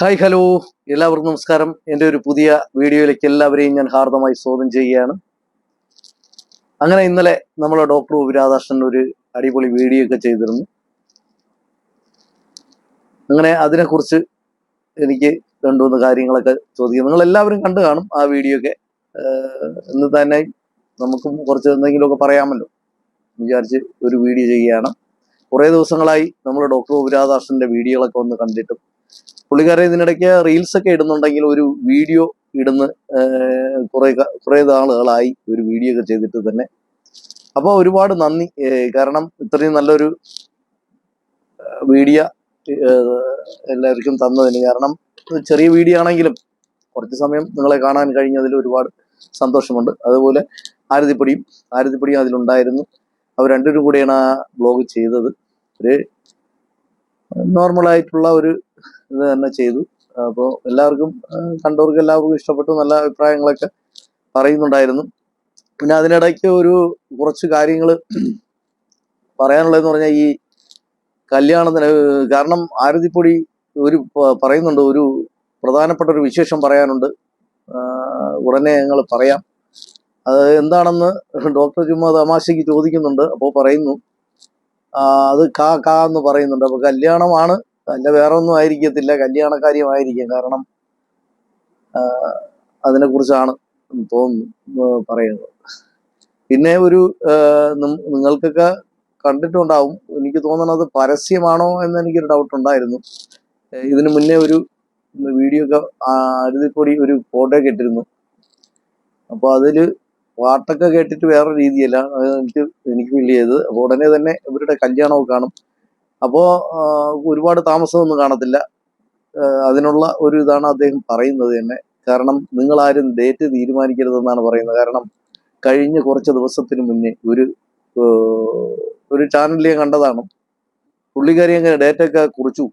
Hi hello. എല്ലാവർക്കും നമസ്കാരം. എന്റെ ഒരു പുതിയ വീഡിയോയിലേക്ക് എല്ലാവരെയും ഞാൻ ഹാർദമായി സ്വാഗതം ചെയ്യുകയാണ്. അങ്ങനെ ഇന്നലെ നമ്മളെ ഡോക്ടർ ഉപരാധാകൃഷ്ണൻ ഒരു അടിപൊളി വീഡിയോ ഒക്കെ ചെയ്തിരുന്നു. അങ്ങനെ അതിനെക്കുറിച്ച് എനിക്ക് രണ്ടു മൂന്ന് കാര്യങ്ങളൊക്കെ ചോദിക്കും. നിങ്ങൾ എല്ലാവരും കണ്ടു കാണും ആ വീഡിയോ ഒക്കെ. എന്ന് തന്നെ നമുക്കും കുറച്ച് എന്തെങ്കിലുമൊക്കെ പറയാമല്ലോ വിചാരിച്ച് ഒരു വീഡിയോ ചെയ്യുകയാണ്. കുറേ ദിവസങ്ങളായി നമ്മൾ ഡോക്ടർ ഉപരാധാകൃഷ്ണന്റെ വീഡിയോകളൊക്കെ ഒന്ന് കണ്ടിട്ടും പുള്ളിക്കാരൻ ഇതിനിടയ്ക്ക് റീൽസ് ഒക്കെ ഇടുന്നുണ്ടെങ്കിൽ ഒരു വീഡിയോ ഇടുന്ന കുറെ കുറെ നാളുകളായി ഒരു വീഡിയോ ഒക്കെ ചെയ്തിട്ട് തന്നെ. അപ്പോൾ ഒരുപാട് നന്ദി. കാരണം ഇത്രയും നല്ലൊരു വീഡിയോ എല്ലാവർക്കും തന്നതിന് കാരണം ചെറിയ വീഡിയോ ആണെങ്കിലും കുറച്ച് സമയം നിങ്ങളെ കാണാൻ കഴിഞ്ഞതിൽ ഒരുപാട് സന്തോഷമുണ്ട്. അതുപോലെ ആരതിപ്പടിയും ആരതിപ്പടിയും അതിലുണ്ടായിരുന്നു. അവർ രണ്ടുപേരും കൂടിയാണ് ആ ബ്ലോഗ് ചെയ്തത്. ഒരു നോർമലായിട്ടുള്ള ഒരു ഇത് തന്നെ ചെയ്തു. അപ്പോൾ എല്ലാവർക്കും കണ്ടവർക്ക് എല്ലാവർക്കും ഇഷ്ടപ്പെട്ടു നല്ല അഭിപ്രായങ്ങളൊക്കെ പറയുന്നുണ്ടായിരുന്നു. പിന്നെ അതിനിടയ്ക്ക് ഒരു കുറച്ച് കാര്യങ്ങൾ പറയാനുള്ളതെന്ന് പറഞ്ഞാൽ ഈ കല്യാണത്തിന് കാരണം ആരതിപ്പൊടി ഒരു പറയുന്നുണ്ട് ഒരു പ്രധാനപ്പെട്ട ഒരു വിശേഷം പറയാനുണ്ട്. ഉടനെ ഞങ്ങൾ പറയാം. അത് എന്താണെന്ന് ഡോക്ടർ ചുമ്മാ തമാശയ്ക്ക് ചോദിക്കുന്നുണ്ട് അപ്പോൾ പറയുന്നു. അത് കാ കാ എന്ന് പറയുന്നുണ്ട്. അപ്പോൾ കല്യാണമാണ് അല്ല വേറെ ഒന്നും ആയിരിക്കത്തില്ല കല്യാണക്കാര്യമായിരിക്കും. കാരണം അതിനെക്കുറിച്ചാണ് തോന്നുന്നു പറയുന്നത്. പിന്നെ ഒരു നിങ്ങൾക്കൊക്കെ കണ്ടിട്ടുണ്ടാവും എനിക്ക് തോന്നണത് പരസ്യമാണോ എന്ന് എനിക്കൊരു ഡൗട്ട് ഉണ്ടായിരുന്നു. ഇതിനു മുന്നേ ഒരു വീഡിയോ ഒക്കെ അരുതിപ്പൊടി ഒരു ഫോട്ടോ കേട്ടിരുന്നു അപ്പോൾ അപ്പൊ അതിൽ പാട്ടൊക്കെ കേട്ടിട്ട് വേറെ രീതിയല്ല എനിക്ക് എനിക്ക് ഫീൽ ചെയ്തത്. അപ്പോൾ ഉടനെ തന്നെ ഇവരുടെ കല്യാണമൊക്കെ കാണും. അപ്പോ ആ, ഒരുപാട് താമസമൊന്നും കാണത്തില്ല. അതിനുള്ള ഒരു ഇതാണ് അദ്ദേഹം പറയുന്നത് തന്നെ. കാരണം നിങ്ങൾ ആരും ഡേറ്റ് തീരുമാനിക്കരുതെന്നാണ് പറയുന്നത്. കാരണം കഴിഞ്ഞ കുറച്ച് ദിവസത്തിന് മുന്നേ ഒരു ഒരു ചാനലിൽ ഞാൻ കണ്ടതാണ്. പുള്ളിക്കാരി അങ്ങനെ ഡേറ്റ് ഒക്കെ കുറിച്ചു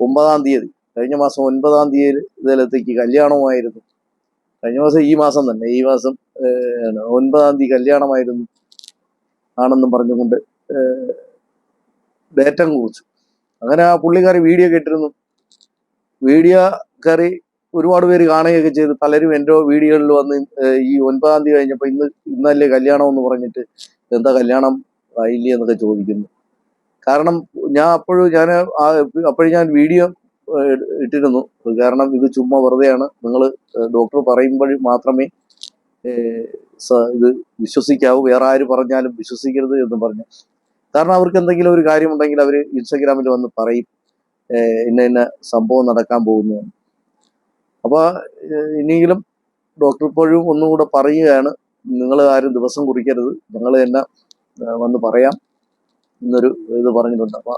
ഒമ്പതാം തീയതി. കഴിഞ്ഞ മാസം ഒൻപതാം തീയതി ഇതിലത്തേക്ക് കല്യാണമായിരുന്നു കഴിഞ്ഞ മാസം ഈ മാസം തന്നെ. ഈ മാസം ഒൻപതാം തീയതി കല്യാണമായിരുന്നു ആണെന്നും പറഞ്ഞുകൊണ്ട് ഡേറ്റം കുറിച്ചു. അങ്ങനെ ആ പുള്ളിക്കാരി വീഡിയോ കേട്ടിരുന്നു വീഡിയോ കയറി ഒരുപാട് പേര് കാണുകയൊക്കെ ചെയ്ത്. പലരും എന്റെ വീഡിയോകളിൽ വന്ന് ഈ ഒൻപതാം തീയതി കഴിഞ്ഞപ്പോൾ ഇന്ന് ഇന്നല്ലേ കല്യാണം എന്ന് പറഞ്ഞിട്ട് എന്താ കല്യാണം ആയില്ലേ എന്നൊക്കെ ചോദിക്കുന്നു. കാരണം ഞാൻ അപ്പോഴും ഞാൻ അപ്പോഴും ഞാൻ വീഡിയോ ഇട്ടിരുന്നു. കാരണം ഇത് ചുമ്മാ വെറുതെയാണ്. നിങ്ങൾ ഡോക്ടർ പറയുമ്പോൾ മാത്രമേ ഇത് വിശ്വസിക്കാവൂ. വേറെ ആര് പറഞ്ഞാലും വിശ്വസിക്കരുത് എന്ന് പറഞ്ഞു. കാരണം അവർക്ക് എന്തെങ്കിലും ഒരു കാര്യമുണ്ടെങ്കിൽ അവർ ഇൻസ്റ്റഗ്രാമിൽ വന്ന് പറയും. ഇന്ന ഇന്ന സംഭവം നടക്കാൻ പോകുന്നു. അപ്പോൾ ഇനിയെങ്കിലും ഡോക്ടർ ഇപ്പോഴും ഒന്നുകൂടെ പറയുകയാണ്. നിങ്ങൾ ആരും ദിവസം കുറിക്കരുത്. നിങ്ങൾ തന്നെ വന്ന് പറയാം എന്നൊരു ഇത് പറഞ്ഞിട്ടുണ്ട്. അപ്പോൾ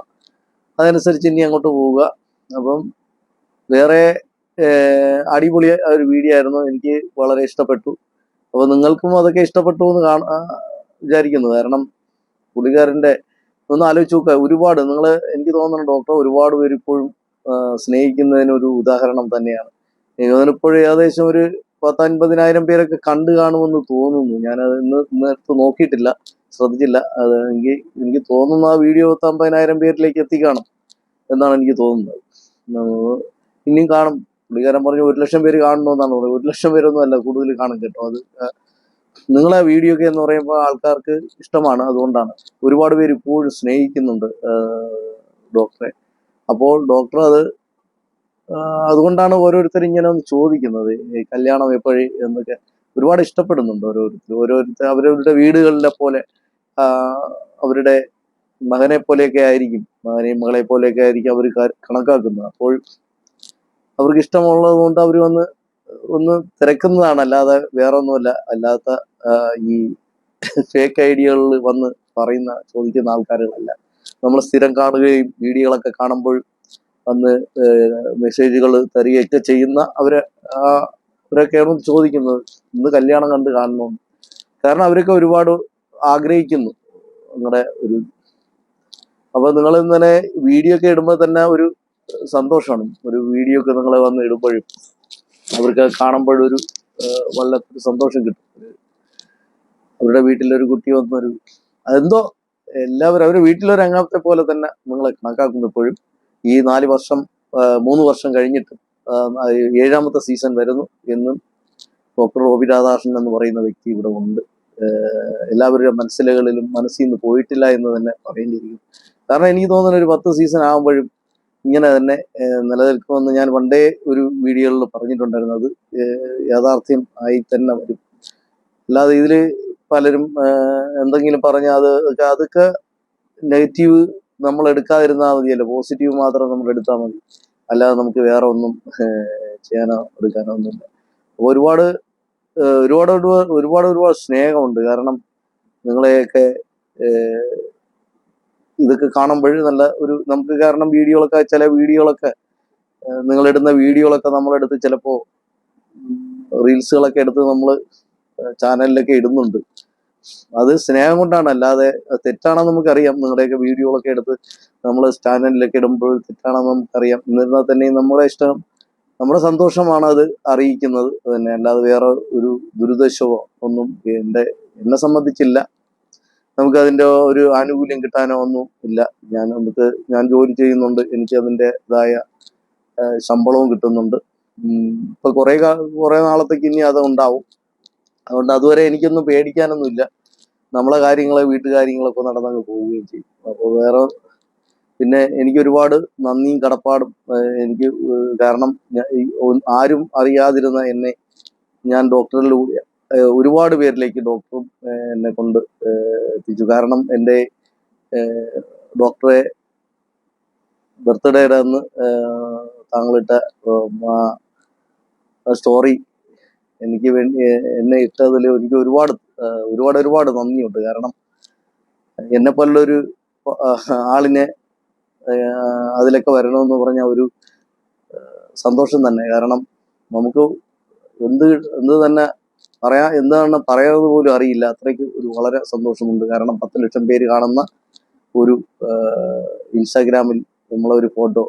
അതനുസരിച്ച് ഇനി അങ്ങോട്ട് പോവുക. അപ്പം വേറെ അടിപൊളി ഒരു വീഡിയോ ആയിരുന്നു. എനിക്ക് വളരെ ഇഷ്ടപ്പെട്ടു. അപ്പോൾ നിങ്ങൾക്കും അതൊക്കെ ഇഷ്ടപ്പെട്ടു എന്ന് കാണാ വിചാരിക്കുന്നു. കാരണം പുള്ളിക്കാരന്റെ ഒന്ന് ആലോചിച്ച് നോക്കുക ഒരുപാട് നിങ്ങൾ എനിക്ക് തോന്നുന്നു ഡോക്ടർ ഒരുപാട് പേര് ഇപ്പോഴും സ്നേഹിക്കുന്നതിനൊരു ഉദാഹരണം തന്നെയാണ്. ഇപ്പോഴും ഏകദേശം ഒരു പത്തൻപതിനായിരം പേരൊക്കെ കണ്ടു കാണുമെന്ന് തോന്നുന്നു. ഞാനത് ഇന്ന് ഇന്നത്തെ നോക്കിയിട്ടില്ല ശ്രദ്ധിച്ചില്ല. അത് എനിക്ക് എനിക്ക് തോന്നുന്നു ആ വീഡിയോ പത്തമ്പതിനായിരം പേരിലേക്ക് എത്തിക്കാണും എന്നാണ് എനിക്ക് തോന്നുന്നത്. ഇനിയും കാണും. പുള്ളിക്കാരൻ പറഞ്ഞു ഒരു ലക്ഷം പേര് കാണണമെന്നാണ് പറയുന്നത് ഒരു ലക്ഷം പേരൊന്നും അല്ല കൂടുതൽ കാണും കേട്ടോ. അത് നിങ്ങളെ വീഡിയോ ഒക്കെ എന്ന് പറയുമ്പോൾ ആൾക്കാർക്ക് ഇഷ്ടമാണ് അതുകൊണ്ടാണ്. ഒരുപാട് പേര് ഇപ്പോഴും സ്നേഹിക്കുന്നുണ്ട് ഡോക്ടറെ. അപ്പോൾ ഡോക്ടർ അത് അതുകൊണ്ടാണ് ഓരോരുത്തർ ഇങ്ങനെ ഒന്ന് ചോദിക്കുന്നത് കല്യാണം എപ്പോഴേ എന്നൊക്കെ. ഒരുപാട് ഇഷ്ടപ്പെടുന്നുണ്ട് ഓരോരുത്തർ. ഓരോരുത്തർ അവരവരുടെ വീടുകളിലെ പോലെ അവരുടെ മകനെ പോലെയൊക്കെ ആയിരിക്കും. മകനെയും മകളെ പോലെയൊക്കെ ആയിരിക്കും അവർ കണക്കാക്കുന്നത്. അപ്പോൾ അവർക്ക് ഇഷ്ടമുള്ളത് കൊണ്ട് അവർ വന്ന് ഒന്ന് തിരക്കുന്നതാണ് അല്ലാതെ വേറെ ഒന്നുമല്ല അല്ലാത്ത ഈ ഫേക്ക് ഐഡിയകളിൽ വന്ന് പറയുന്ന ചോദിക്കുന്ന ആൾക്കാരുകളല്ല. നമ്മൾ സ്ഥിരം കാണുകയും വീഡിയോകളൊക്കെ കാണുമ്പോൾ വന്ന് മെസ്സേജുകൾ തരികയൊക്കെ ചെയ്യുന്ന അവരെ അവരൊക്കെയാണ് ചോദിക്കുന്നത്. ഇന്ന് കല്യാണം കണ്ട് കാണുന്നു കാരണം അവരൊക്കെ ഒരുപാട് ആഗ്രഹിക്കുന്നു. നിങ്ങളുടെ ഒരു അപ്പൊ നിങ്ങൾ ഇന്നലെ വീഡിയോ ഒക്കെ ഇടുമ്പോൾ തന്നെ ഒരു സന്തോഷമാണ്. ഒരു വീഡിയോ ഒക്കെ നിങ്ങൾ വന്ന് ഇടുമ്പോഴും. അവർക്ക് കാണുമ്പോഴൊരു വല്ലാത്തൊരു സന്തോഷം കിട്ടും. അവരുടെ വീട്ടിലൊരു കുട്ടി വന്നൊരു അതെന്തോ എല്ലാവരും അവരുടെ വീട്ടിലൊരു അംഗത്തെ പോലെ തന്നെ നിങ്ങളെ കണക്കാക്കുന്നു ഇപ്പോഴും ഈ നാല് വർഷം മൂന്ന് വർഷം കഴിഞ്ഞിട്ട് ഏഴാമത്തെ സീസൺ വരുന്നു എന്നും ഡോക്ടർ റോബി രാധാകൃഷ്ണൻ എന്ന് പറയുന്ന വ്യക്തി ഇവിടെ ഉണ്ട്. എല്ലാവരുടെ മനസ്സിലുകളിലും മനസ്സിൽ നിന്ന് പോയിട്ടില്ല എന്ന് തന്നെ പറയേണ്ടിയിരിക്കും കാരണം എനിക്ക് തോന്നുന്ന ഒരു പത്ത് സീസൺ ആകുമ്പോഴും ഇങ്ങനെ തന്നെ നിലനിൽക്കുമെന്ന് ഞാൻ പണ്ടേ ഒരു വീഡിയോയിൽ പറഞ്ഞിട്ടുണ്ടായിരുന്നു അത് യാഥാർത്ഥ്യം ആയി തന്നെ വരും. അല്ലാതെ ഇതിൽ പലരും എന്തെങ്കിലും പറഞ്ഞാൽ അത് അതൊക്കെ നെഗറ്റീവ് നമ്മൾ എടുക്കാതിരുന്നാൽ മതിയല്ലോ. പോസിറ്റീവ് മാത്രം നമ്മൾ എടുത്താൽ മതി. അല്ലാതെ നമുക്ക് വേറെ ഒന്നും ചെയ്യാനോ എടുക്കാനോ ഒന്നുമില്ല. ഒരുപാട് ഒരുപാട് ഒരുപാട് ഒരുപാട് സ്നേഹമുണ്ട്. കാരണം നിങ്ങളെയൊക്കെ ഇതൊക്കെ കാണുമ്പോൾ നല്ല ഒരു നമുക്ക് കാരണം വീഡിയോകളൊക്കെ ചില വീഡിയോകളൊക്കെ നിങ്ങളിടുന്ന വീഡിയോകളൊക്കെ നമ്മളെടുത്ത് ചിലപ്പോൾ റീൽസുകളൊക്കെ എടുത്ത് നമ്മൾ ചാനലിലൊക്കെ ഇടുന്നുണ്ട്. അത് സ്നേഹം കൊണ്ടാണ്. അല്ലാതെ തെറ്റാണെന്ന് നമുക്കറിയാം. നിങ്ങളുടെയൊക്കെ വീഡിയോകളൊക്കെ എടുത്ത് നമ്മൾ ചാനലിലൊക്കെ ഇടുമ്പോൾ തെറ്റാണെന്ന് നമുക്കറിയാം. എന്നിരുന്നാൽ തന്നെ നമ്മളെ ഇഷ്ടം നമ്മുടെ സന്തോഷമാണ് അത് അറിയിക്കുന്നത്. തന്നെ. അല്ലാതെ വേറെ ഒരു ദുരുദ്ദേശമോ ഒന്നും എന്റെ എന്നെ സംബന്ധിച്ചില്ല. നമുക്ക് അതിന്റെ ഒരു ആനുകൂല്യം കിട്ടാനോ ഒന്നും ഇല്ല. ഞാൻ നമുക്ക് ഞാൻ ജോലി ചെയ്യുന്നുണ്ട്. എനിക്ക് അതിന്റെതായ ശമ്പളവും കിട്ടുന്നുണ്ട്. ഇപ്പൊ കുറെ കുറെ നാളത്തേക്ക് ഇനി അത് ഉണ്ടാവും. അതുകൊണ്ട് അതുവരെ എനിക്കൊന്നും പേടിക്കാനൊന്നുമില്ല നമ്മളെ കാര്യങ്ങളെ വീട്ടുകാര്യങ്ങളൊക്കെ നടന്നങ്ങ് പോവുകയും ചെയ്യും. അപ്പോൾ വേറെ പിന്നെ എനിക്ക് ഒരുപാട് നന്ദിയും കടപ്പാടും എനിക്ക് കാരണം ആരും അറിയാതിരുന്ന എന്നെ ഞാൻ ഡോക്ടറിലൂടെ ഏഹ് ഒരുപാട് പേരിലേക്ക് ഡോക്ടറും എന്നെ കൊണ്ട് എത്തിച്ചു. കാരണം എന്റെ ഡോക്ടറെ ബർത്ത്ഡേയുടെ അന്ന് താങ്കളിട്ട സ്റ്റോറി എനിക്ക് വേണ്ടി എന്നെ ഇട്ടതിൽ എനിക്ക് ഒരുപാട് ഒരുപാട് ഒരുപാട് നന്ദിയുണ്ട്. കാരണം എന്നെ പോലുള്ളൊരു ആളിനെ അതിലൊക്കെ വരണമെന്ന് പറഞ്ഞ ഒരു സന്തോഷം തന്നെ. കാരണം നമുക്ക് എന്ത് എന്ത് തന്നെ പറയാ എന്താണ് പറയുന്നത് പോലും അറിയില്ല. അത്രയ്ക്ക് ഒരു വളരെ സന്തോഷമുണ്ട്. കാരണം പത്ത് ലക്ഷം പേര് കാണുന്ന ഒരു ഇൻസ്റ്റാഗ്രാമിൽ നമ്മളൊരു ഫോട്ടോ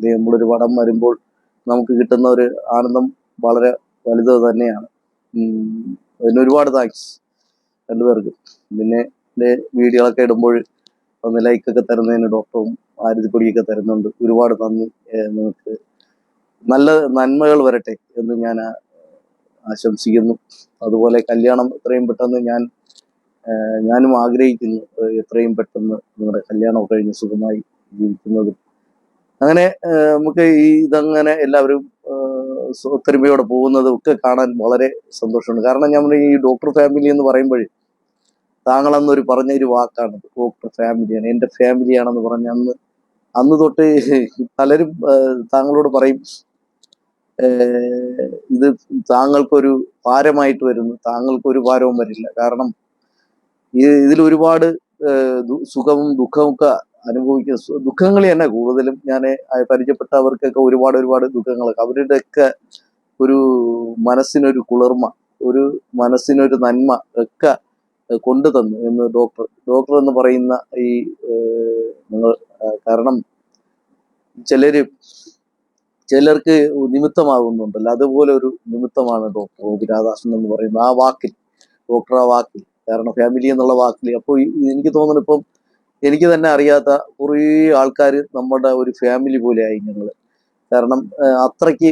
നമ്മളൊരു പടം വരുമ്പോൾ നമുക്ക് കിട്ടുന്ന ഒരു ആനന്ദം വളരെ വലുത് തന്നെയാണ്. അതിന് ഒരുപാട് താങ്ക്സ് രണ്ടുപേർക്കും. പിന്നെ എന്റെ വീഡിയോകളൊക്കെ ഇടുമ്പോൾ ഒന്ന് ലൈക്കൊക്കെ തരുന്നതിന് ഡോക്ടറും ആരതിപ്പൊടിയൊക്കെ തരുന്നുണ്ട്. ഒരുപാട് നന്ദി നിങ്ങൾക്ക് നല്ല നന്മകൾ വരട്ടെ എന്ന് ഞാൻ ആശംസിക്കുന്നു. അതുപോലെ കല്യാണം എത്രയും പെട്ടെന്ന് ഞാൻ ഞാനും ആഗ്രഹിക്കുന്നു എത്രയും പെട്ടെന്ന് നിങ്ങളുടെ കല്യാണം കഴിഞ്ഞ് സുഖമായി ജീവിക്കുന്നതും. അങ്ങനെ നമുക്ക് ഈ ഇതങ്ങനെ എല്ലാവരും ഒത്തൊരുമയോടെ പോകുന്നതും ഒക്കെ കാണാൻ വളരെ സന്തോഷമുണ്ട്. കാരണം നമ്മൾ ഈ ഡോക്ടർ ഫാമിലി എന്ന് പറയുമ്പോൾ താങ്കളെന്നൊരു പറഞ്ഞൊരു വാക്കാണ് ഡോക്ടർ ഫാമിലിയാണ്. എന്റെ ഫാമിലിയാണെന്ന് പറഞ്ഞ അന്ന് അന്ന് തൊട്ട് പലരും താങ്കളോട് പറയും ഇത് താങ്കൾക്കൊരു ഭാരമായിട്ട് വരുന്നു. താങ്കൾക്ക് ഒരു ഭാരവും വരില്ല. കാരണം ഇതിൽ ഒരുപാട് സുഖവും ദുഃഖവും ഒക്കെ അനുഭവിക്കുന്ന ദുഃഖങ്ങൾ തന്നെ കൂടുതലും ഞാൻ പരിചയപ്പെട്ടവർക്കൊക്കെ ഒരുപാട് ഒരുപാട് ദുഃഖങ്ങളൊക്കെ. അവരുടെയൊക്കെ ഒരു മനസ്സിനൊരു കുളിർമ ഒരു മനസ്സിനൊരു നന്മ ഒക്കെ കൊണ്ടു തന്നു എന്ന് ഡോക്ടർ ഡോക്ടർ എന്ന് പറയുന്ന ഈ നിങ്ങൾ കാരണം ചിലര് ചിലർക്ക് നിമിത്തമാകുന്നുണ്ടല്ലോ. അതുപോലെ ഒരു നിമിത്തമാണ് ഡോക്ടർ ഒ പി രാധാകൃഷ്ണൻ എന്ന് പറയുന്നത് ആ വാക്കിൽ ഡോക്ടർ ആ വാക്കിൽ. കാരണം ഫാമിലി എന്നുള്ള വാക്കിൽ. അപ്പോൾ എനിക്ക് തോന്നുന്നു ഇപ്പം എനിക്ക് തന്നെ അറിയാത്ത കുറേ ആൾക്കാർ നമ്മുടെ ഒരു ഫാമിലി പോലെയായി ഞങ്ങൾ കാരണം അത്രയ്ക്ക്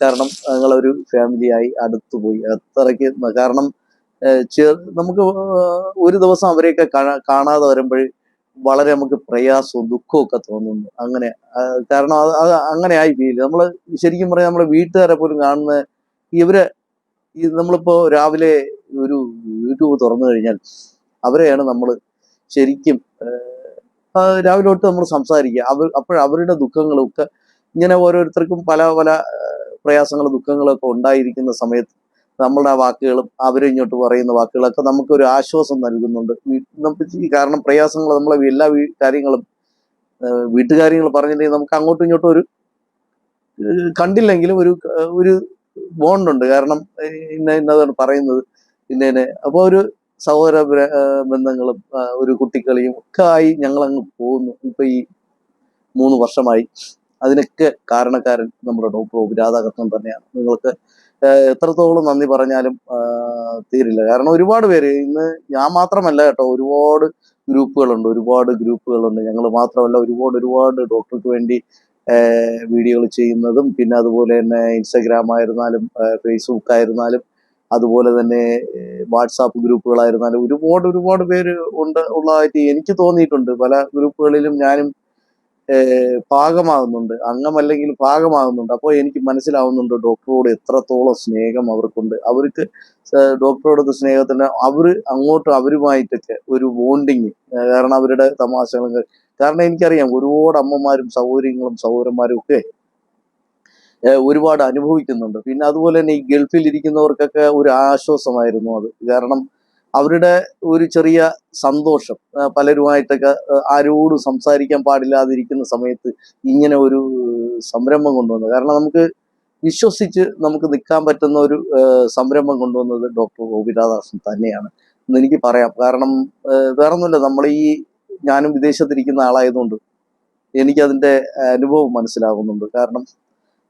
കാരണം ഞങ്ങളൊരു ഫാമിലിയായി അടുത്തു പോയി അത്രയ്ക്ക് കാരണം നമുക്ക് ഒരു ദിവസം അവരെയൊക്കെ കാണാതെ വരുമ്പോൾ വളരെ നമുക്ക് പ്രയാസവും ദുഃഖവും ഒക്കെ തോന്നുന്നു. അങ്ങനെ കാരണം അത് അത് അങ്ങനെ ആയി ഫീൽ നമ്മൾ ശരിക്കും പറയാം നമ്മുടെ വീട്ടുകാരെ പോലും കാണുന്ന ഇവരെ നമ്മളിപ്പോ രാവിലെ ഒരു യൂട്യൂബ് തുറന്നു കഴിഞ്ഞാൽ അവരെയാണ് നമ്മൾ ശരിക്കും രാവിലെ തൊട്ട് നമ്മൾ സംസാരിക്കുക. അവർ അപ്പോഴവരുടെ ദുഃഖങ്ങളും ഒക്കെ ഇങ്ങനെ ഓരോരുത്തർക്കും പല പല പ്രയാസങ്ങളും ദുഃഖങ്ങളും ഒക്കെ ഉണ്ടായിരിക്കുന്ന സമയത്ത് നമ്മളുടെ വാക്കുകളും അവരിങ്ങോട്ട് പറയുന്ന വാക്കുകളൊക്കെ നമുക്കൊരു ആശ്വാസം നൽകുന്നുണ്ട്. ഈ കാരണം പ്രയാസങ്ങൾ നമ്മളെ എല്ലാ കാര്യങ്ങളും വീട്ടുകാര്യങ്ങൾ പറഞ്ഞിട്ടുണ്ടെങ്കിൽ നമുക്ക് അങ്ങോട്ടും ഇങ്ങോട്ടും ഒരു കണ്ടില്ലെങ്കിലും ഒരു ഒരു ബോണ്ടുണ്ട്. കാരണം ഇന്ന ഇന്നതാണ് പറയുന്നത്. ഇന്ന ഇന്ന. അപ്പോൾ ഒരു സഹോദര ബന്ധങ്ങളും ഒരു കുട്ടിക്കളിയും ഒക്കെ ആയി ഞങ്ങൾ അങ്ങ് പോകുന്നു. ഇപ്പൊ ഈ മൂന്ന് വർഷമായി. അതിനൊക്കെ കാരണക്കാരൻ നമ്മുടെ ഡോക്ടർ. രാധാകൃഷ്ണൻ തന്നെയാണ്. നിങ്ങൾക്ക് എത്രത്തോളം നന്ദി പറഞ്ഞാലും തീരില്ല. കാരണം ഒരുപാട് പേര് ഇന്ന് ഞാൻ മാത്രമല്ല കേട്ടോ ഒരുപാട് ഗ്രൂപ്പുകളുണ്ട് ഒരുപാട് ഗ്രൂപ്പുകളുണ്ട്. ഞങ്ങൾ മാത്രമല്ല ഒരുപാട് ഒരുപാട് ഡോക്ടർക്ക് വേണ്ടി വീഡിയോകൾ ചെയ്യുന്നതും പിന്നെ അതുപോലെ തന്നെ ഇൻസ്റ്റഗ്രാം ആയിരുന്നാലും ഫേസ്ബുക്ക് ആയിരുന്നാലും അതുപോലെ തന്നെ വാട്സാപ്പ് ഗ്രൂപ്പുകളായിരുന്നാലും ഒരുപാട് ഒരുപാട് പേര് ഉണ്ട് ഉള്ളതായിട്ട് എനിക്ക് തോന്നിയിട്ടുണ്ട്. പല ഗ്രൂപ്പുകളിലും ഞാനും ഏഹ് ഭാഗമാകുന്നുണ്ട് അംഗമല്ലെങ്കിൽ ഭാഗമാകുന്നുണ്ട് അപ്പോൾ എനിക്ക് മനസ്സിലാവുന്നുണ്ട് ഡോക്ടറോട് എത്രത്തോളം സ്നേഹം അവർക്കുണ്ട്. അവർക്ക് ഡോക്ടറോടൊക്കെ സ്നേഹത്തിന് അവർ അങ്ങോട്ട് അവരുമായിട്ടൊക്കെ ഒരു ബോണ്ടിങ് കാരണം അവരുടെ തമാശകളും കാരണം എനിക്കറിയാം ഒരുപാട് അമ്മമാരും സൗകര്യങ്ങളും സഹോദരന്മാരും ഒക്കെ ഒരുപാട് അനുഭവിക്കുന്നുണ്ട്. പിന്നെ അതുപോലെ തന്നെ ഈ ഗൾഫിൽ ഇരിക്കുന്നവർക്കൊക്കെ ഒരു ആശ്വാസമായിരുന്നു അത്. കാരണം അവരുടെ ഒരു ചെറിയ സന്തോഷം പലരുമായിട്ടൊക്കെ ആരോടും സംസാരിക്കാൻ പാടില്ലാതിരിക്കുന്ന സമയത്ത് ഇങ്ങനെ ഒരു സംരംഭം കൊണ്ടുവന്നു. കാരണം നമുക്ക് വിശ്വസിച്ച് നമുക്ക് നിൽക്കാൻ പറ്റുന്ന ഒരു സംരംഭം കൊണ്ടുവന്നത് ഡോക്ടർ ഗോപിനാദാസൻ തന്നെയാണ് എന്ന് എനിക്ക് പറയാം. കാരണം വേറൊന്നുമില്ല. നമ്മൾ ഈ ഞാനും വിദേശത്തിരിക്കുന്ന ആളായതുകൊണ്ട് എനിക്കതിന്റെ അനുഭവം മനസ്സിലാകുന്നുണ്ട്. കാരണം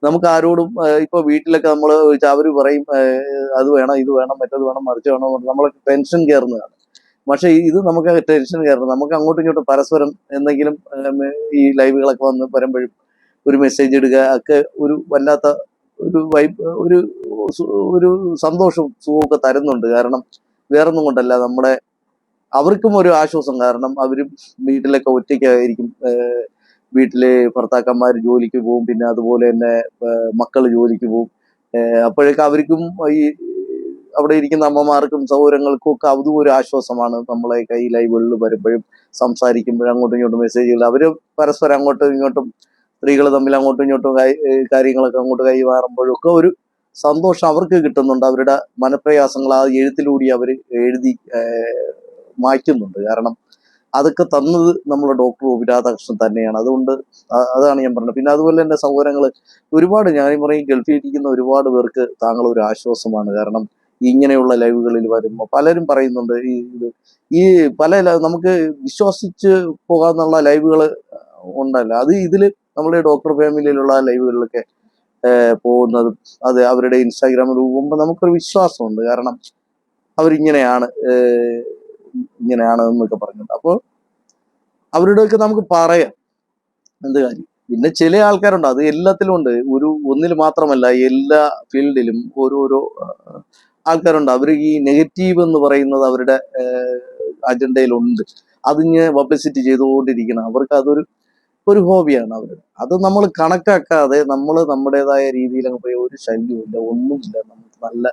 നമുക്ക് ആരോടും ഇപ്പൊ വീട്ടിലൊക്കെ നമ്മൾ അവർ പറയും അത് വേണം ഇത് വേണം മറ്റത് വേണം മറിച്ച് വേണം നമ്മളൊക്കെ ടെൻഷൻ കയറുന്നതാണ്. പക്ഷെ ഇത് നമുക്ക് ടെൻഷൻ കയറുന്നത് നമുക്ക് അങ്ങോട്ടും ഇങ്ങോട്ടും പരസ്പരം എന്തെങ്കിലും ഈ ലൈവുകളൊക്കെ വന്ന് വരുമ്പോഴും ഒരു മെസ്സേജ് ഇടുക ഒക്കെ ഒരു വല്ലാത്ത ഒരു വൈബ് ഒരു ഒരു സന്തോഷവും സുഖമൊക്കെ തരുന്നുണ്ട്. കാരണം വേറൊന്നും കൊണ്ടല്ല നമ്മുടെ അവർക്കും ഒരു ആശ്വാസം. കാരണം അവരും വീട്ടിലൊക്കെ ഒറ്റയ്ക്കായിരിക്കും വീട്ടിലെ ഭർത്താക്കന്മാർ ജോലിക്ക് പോകും പിന്നെ അതുപോലെ തന്നെ മക്കൾ ജോലിക്ക് പോകും അപ്പോഴേക്ക് അവർക്കും ഈ അവിടെ ഇരിക്കുന്ന അമ്മമാർക്കും സൗകര്യങ്ങൾക്കും ഒക്കെ അതും ഒരു ആശ്വാസമാണ്. നമ്മളെ കൈ ലൈവുകളിൽ വരുമ്പോഴും സംസാരിക്കുമ്പോഴും അങ്ങോട്ടും ഇങ്ങോട്ടും മെസ്സേജുകൾ അവർ പരസ്പരം അങ്ങോട്ടും ഇങ്ങോട്ടും സ്ത്രീകൾ തമ്മിൽ അങ്ങോട്ടും ഇങ്ങോട്ടും കാര്യങ്ങളൊക്കെ അങ്ങോട്ട് കൈമാറുമ്പോഴും ഒക്കെ ഒരു സന്തോഷം അവർക്ക് കിട്ടുന്നുണ്ട്. അവരുടെ മനപ്രയാസങ്ങൾ ആ എഴുത്തിലൂടെ അവർ എഴുതി മാറ്റുന്നുണ്ട്. കാരണം അതൊക്കെ തന്നത് നമ്മുടെ ഡോക്ടർ ഗോപിരാധാകൃഷ്ണൻ തന്നെയാണ്. അതുകൊണ്ട് അതാണ് ഞാൻ പറഞ്ഞത്. പിന്നെ അതുപോലെ തന്നെ സൗകര്യങ്ങൾ ഒരുപാട് ഞാൻ പറയും ഗൾഫിൽ ഇരിക്കുന്ന ഒരുപാട് പേർക്ക് താങ്കൾ ഒരു ആശ്വാസമാണ്. കാരണം ഇങ്ങനെയുള്ള ലൈവുകളിൽ വരുമ്പോൾ പലരും പറയുന്നുണ്ട് ഈ ഇത്. ഈ പല നമുക്ക് വിശ്വസിച്ച് പോകാന്നുള്ള ലൈവുകൾ ഉണ്ടല്ലോ. അത് ഇതിൽ നമ്മുടെ ഡോക്ടർ ഫാമിലിയിലുള്ള ലൈവുകളിലൊക്കെ പോകുന്നതും അത് അവരുടെ ഇൻസ്റ്റാഗ്രാമിൽ പോകുമ്പോൾ നമുക്കൊരു വിശ്വാസമുണ്ട്. കാരണം അവരിങ്ങനെയാണ് ഇങ്ങനെയാണ് എന്നൊക്കെ പറഞ്ഞിട്ടുണ്ട്. അപ്പോൾ അവരുടെയൊക്കെ നമുക്ക് പറയാം. എന്ത് കാര്യം? പിന്നെ ചില ആൾക്കാരുണ്ട്. അത് എല്ലാത്തിലും ഉണ്ട്. ഒരു ഒന്നിൽ മാത്രമല്ല എല്ലാ ഫീൽഡിലും ഓരോരോ ആൾക്കാരുണ്ട്. അവർ ഈ നെഗറ്റീവ് എന്ന് പറയുന്നത് അവരുടെ അജണ്ടയിലുണ്ട്. അതിങ്ങനെ പബ്ലിസിറ്റി ചെയ്തുകൊണ്ടിരിക്കണം. അവർക്ക് അതൊരു ഒരു ഹോബിയാണ് അവരുടെ. അത് നമ്മൾ കണക്കാക്കാതെ നമ്മൾ നമ്മുടേതായ രീതിയിൽ അങ്ങ് പോയി ഒരു ശല്യമില്ല ഒന്നുമില്ല. നമുക്ക് നല്ല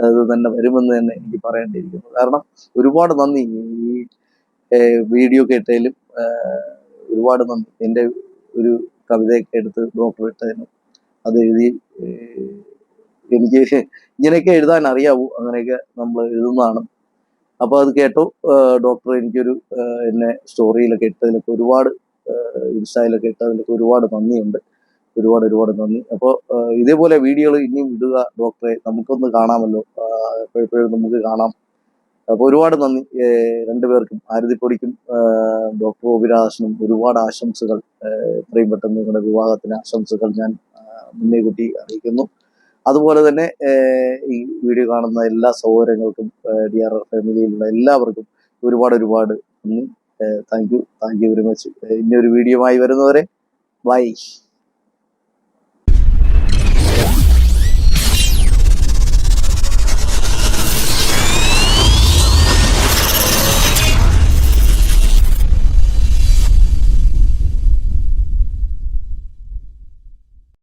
ഇത് തന്നെ വരുമെന്ന് തന്നെ എനിക്ക് പറയേണ്ടിയിരിക്കുന്നു. കാരണം ഒരുപാട് നന്ദി. ഈ വീഡിയോ കേട്ടതിലും ഒരുപാട് നന്ദി. എന്റെ ഒരു കവിതയൊക്കെ എടുത്ത് ഡോക്ടർ ഇട്ടതിനും അത് എഴുതി എനിക്ക് ഇങ്ങനെയൊക്കെ എഴുതാൻ അറിയാവൂ. അങ്ങനെയൊക്കെ നമ്മൾ എഴുതുന്നതാണ്. അപ്പോൾ അത് കേട്ടു. ഡോക്ടർ എനിക്കൊരു എന്നെ സ്റ്റോറിയിലൊക്കെ ഇട്ടതിലൊക്കെ ഒരുപാട് ഇൻസ്റ്റയിലൊക്കെ ഇട്ടതിലൊക്കെ ഒരുപാട് നന്ദിയുണ്ട്. ഒരുപാട് ഒരുപാട് നന്ദി. അപ്പോൾ ഇതേപോലെ വീഡിയോകൾ ഇനിയും ഇടുക ഡോക്ടറെ നമുക്കൊന്ന് കാണാമല്ലോ. എപ്പോഴും എപ്പോഴെപ്പോഴും നമുക്ക് കാണാം. അപ്പോൾ ഒരുപാട് നന്ദി. രണ്ടുപേർക്കും ആരതിപ്പൊടിക്കും ഡോക്ടർ ഗോപിരാജനും ഒരുപാട് ആശംസകൾ. എത്രയും പെട്ടെന്ന് നിങ്ങളുടെ വിവാഹത്തിന് ആശംസകൾ ഞാൻ മുന്നേ കൂട്ടി അറിയിക്കുന്നു. അതുപോലെ തന്നെ ഈ വീഡിയോ കാണുന്ന എല്ലാ സഹോദരങ്ങൾക്കും ഡി ആർ ആർ ഫാമിലിയിലുള്ള എല്ലാവർക്കും ഒരുപാട് ഒരുപാട് നന്ദി. Thank you. Thank you very much. ഇനി ഒരു വീഡിയോ ആയി വരുന്നവരെ ബൈ.